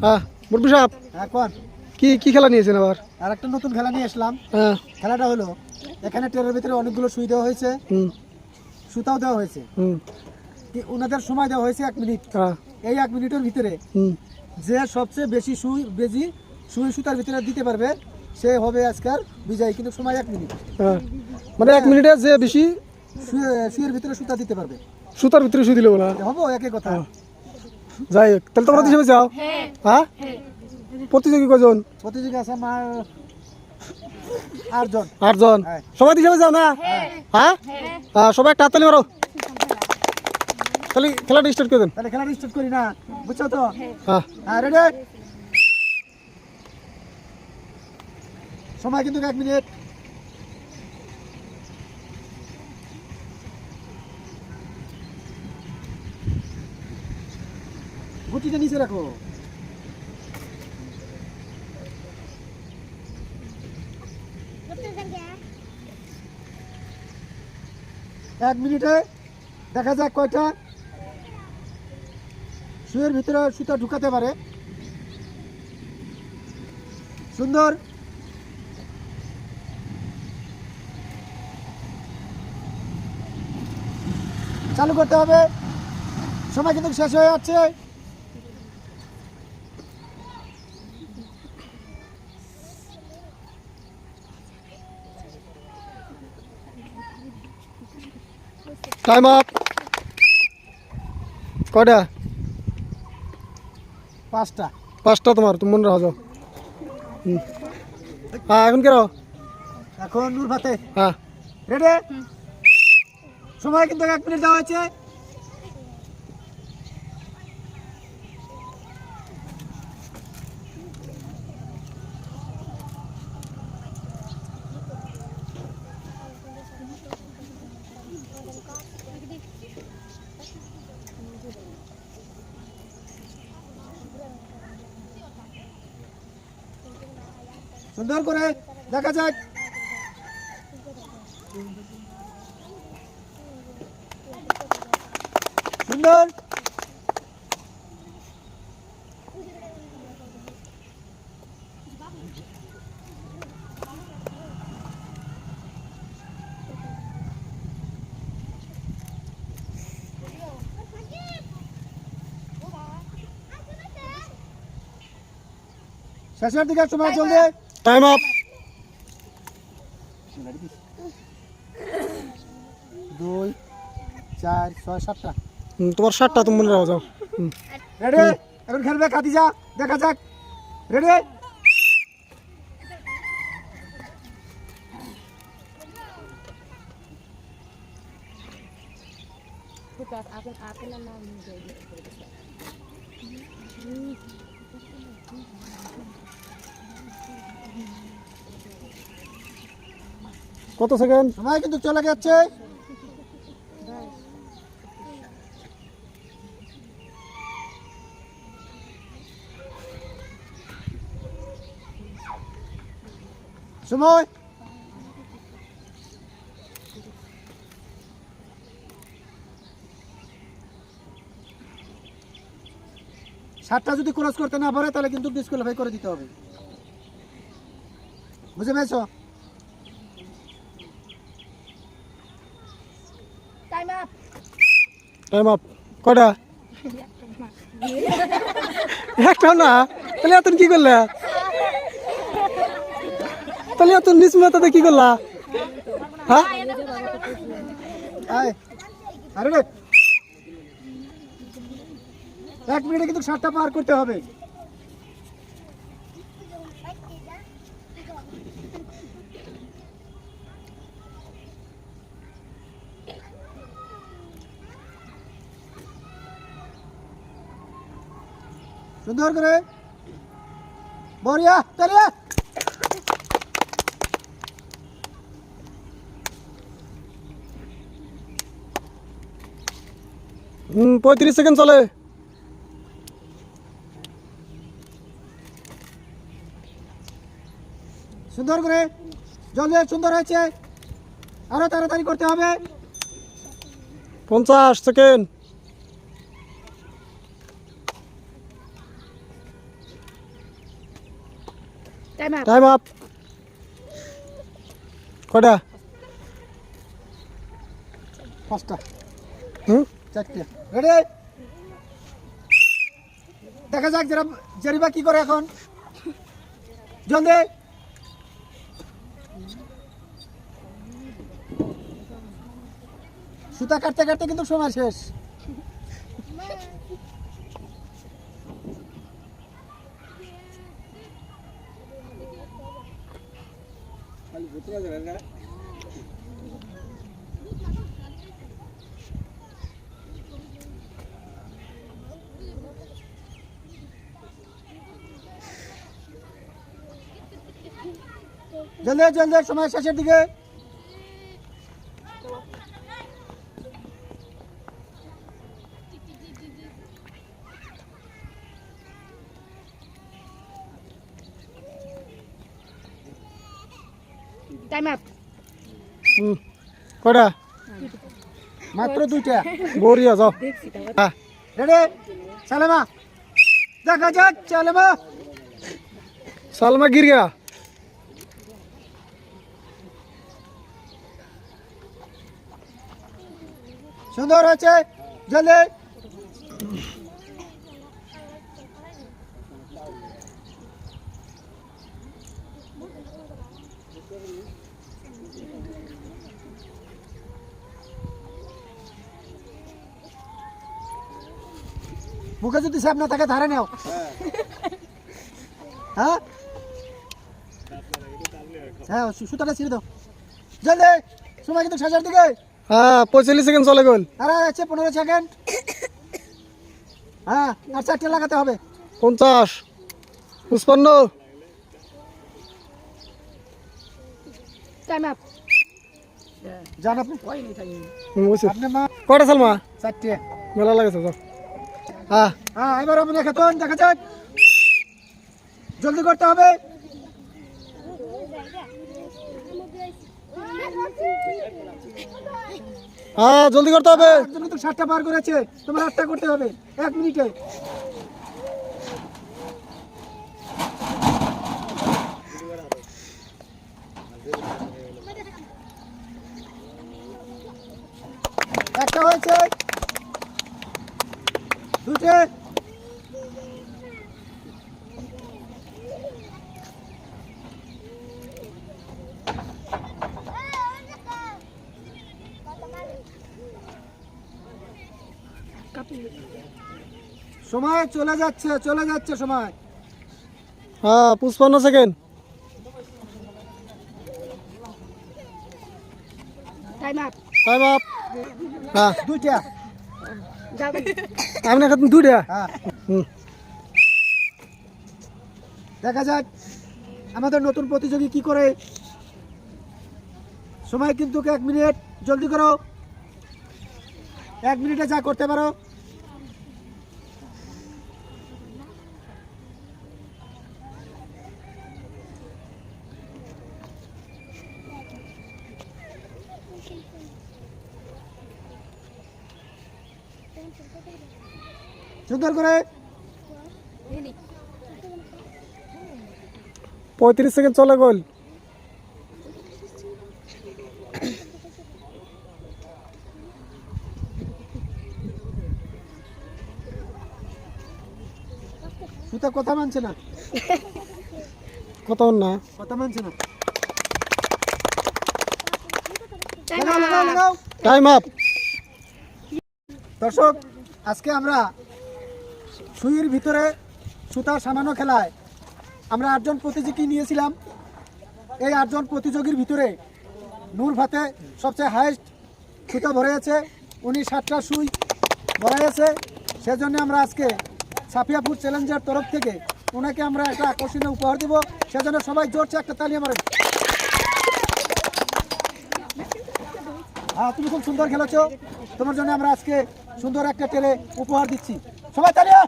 হ্যাঁ সাহেব এখন কি কি খেলা নিয়েছেন আবার? আর একটা নতুন খেলা নিয়ে আসলাম। হ্যাঁ। খেলাটা হলো এখানে ট্রেনের ভিতরে অনেকগুলো সুই দেওয়া হয়েছে হুম। সুতাও দেওয়া হয়েছে। হুম। কি ওনাদের সময় দেওয়া হয়েছে এক মিনিট। হ্যাঁ। এই এক মিনিটের ভিতরে হুম। যে সবচেয়ে বেশি সুই বেজি সুই সুতার ভিতরে দিতে পারবে সে হবে আজকাল বিজয়ী কিন্তু সময় এক মিনিট। হ্যাঁ। মানে এক মিনিটে যে বেশি সুইয়ের ভিতরে সুতা দিতে পারবে। সুতার ভিতরে শুয়ে দিলে না হব একই কথা। যাই হোক তাহলে তোমরা হিসেবে যাও। হ্যাঁ। প্রতিযোগী কজন? প্রতিযোগী আছে আমার আটজন। আটজন। হ্যাঁ। সবাই হিসেবে যাও না? হ্যাঁ। হ্যাঁ? সবাই একটা হাততালি মারো। তাহলে খেলাটা স্টার্ট করে দেন। তাহলে খেলাটা স্টার্ট করি না বুঝছ তো? হ্যাঁ। হ্যাঁ রেডি সময় কিন্তু এক মিনিট। গুটিটা নিচে রাখো। এক মিনিটে দেখা যাক কয়টা। শুয়ের ভিতরে সুতা ঢুকাতে পারে। সুন্দর। চালু করতে হবে। সময় কিন্তু শেষ হয়ে যাচ্ছে। টাইম আপ কটা পাঁচটা। পাঁচটা তোমার তুমি মনে রাখো। হ্যাঁ এখন কেন এখন নূর ভাতে হ্যাঁ। রেডি সময় কিন্তু এক মিনিট দেওয়া হয়েছে। সুন্দর করে দেখা যাক। সুন্দর। শেষের দিকে সময় চলবে। টাইম আপ দুই চার ছয় সাতটা। তোমার সাতটা তুমি মনে রাখো যাও। রেডি এখন খেলবে খাদিজা। দেখা যাক। রেডি কত সেকেন্ড? সময় কিন্তু চলে যাচ্ছে সময়। সাতটা যদি ক্রস করতে না পারে, তাহলে কিন্তু ডিসকোয়ালিফাই করে দিতে হবে। বুঝে পেয়েছ? টাইম আপ কয়টা? একটাও না? তাহলে এত কি করলে? তাহলে এত নিচ মাথাতে কি করলা? হ্যাঁ? আরে এক মিনিটে কিন্তু সাতটা পার করতে হবে। সুন্দর করে। বরিয়া তারিয়া পঁয়ত্রিশ সেকেন্ড চলে। সুন্দর করে। জল সুন্দর হয়েছে। আরও তাড়াতাড়ি করতে হবে। পঞ্চাশ সেকেন্ড। টাইম আপ কয়টা পাঁচটা। হুম? চারটে। রেডি দেখা যাক যারা জেরিবা কি করে এখন। জলদি। সুতা কাটতে কাটতে কিন্তু সময় শেষ। জলদি জলদি সময় শেষের দিকে টাইম আপ কয়টা? মাত্র দুইটা। বড়িয়া যাও। হ্যাঁ। রেডি? সালেমা? দেখা যাক, সালেমা। সালমা গির গয়া সুন্দর হয়েছে জলদি মুখে যদি সাপ না থাকে ধারে নেও। হ্যাঁ? হ্যাঁ সুতাটা ছিঁড়ে দাও। জলদি! সময় কিন্তু শেষের দিকে। হ্যাঁ পঁয়তাল্লিশ সেকেন্ড চলে গেল। আর আছে পনেরো সেকেন্ড। হ্যাঁ আর চারটে লাগাতে হবে। পঞ্চাশ। পুষ্পান্ন টাইম আপ যান আপনি? কয়টা সালমা? চারটে। মেলা লাগেছে যাও। হ্যাঁ। হ্যাঁ এবার আপনি দেখাতন দেখা যাক। জলদি করতে হবে। হ্যাঁ জলদি করতে হবে। তুমি তো সাতটা পার করেছে। তোমার আটটা করতে হবে। এক মিনিটে। একটা হয়েছে। দুটে সময় চলে যাচ্ছে চলে যাচ্ছে সময়। হ্যাঁ পুষ্পান্ন second time up time up হ্যাঁ। দুইটা। যাবেন আপনি এখন হ্যাঁ। দেখা যাক আমাদের নতুন প্রতিযোগী কি করে। সময় কিন্তু এক মিনিট জলদি করো। এক মিনিটে যা করতে পারো। সুন্দর করে। পঁয়ত্রিশ সেকেন্ড চলে গেল। সুতা কথা মানছে না? কত না। কথা মানছে না। টাইম আপ দর্শক আজকে আমরা সুইয়ের ভিতরে সুতা সামানো খেলায় আমরা আটজন প্রতিযোগী নিয়েছিলাম। এই আটজন প্রতিযোগীর ভিতরে নূর ফাতে সবচেয়ে হাইয়েস্ট সুতা ভরেছে, উনি সাতটা সুই ভরাইছে সেজন্য আমরা আজকে সাফিয়াপুর চ্যালেঞ্জের তরফ থেকে ওনাকে আমরা একটা আকর্ষণীয় উপহার দেব। সেজন্য সবাই জোরছে একটা তালি মারেন। হ্যাঁ তুমি খুব সুন্দর খেলেছো। তোমার জন্য আমরা আজকে সুন্দর একটা টেলে উপহার দিচ্ছি। সবাই তালিয়া!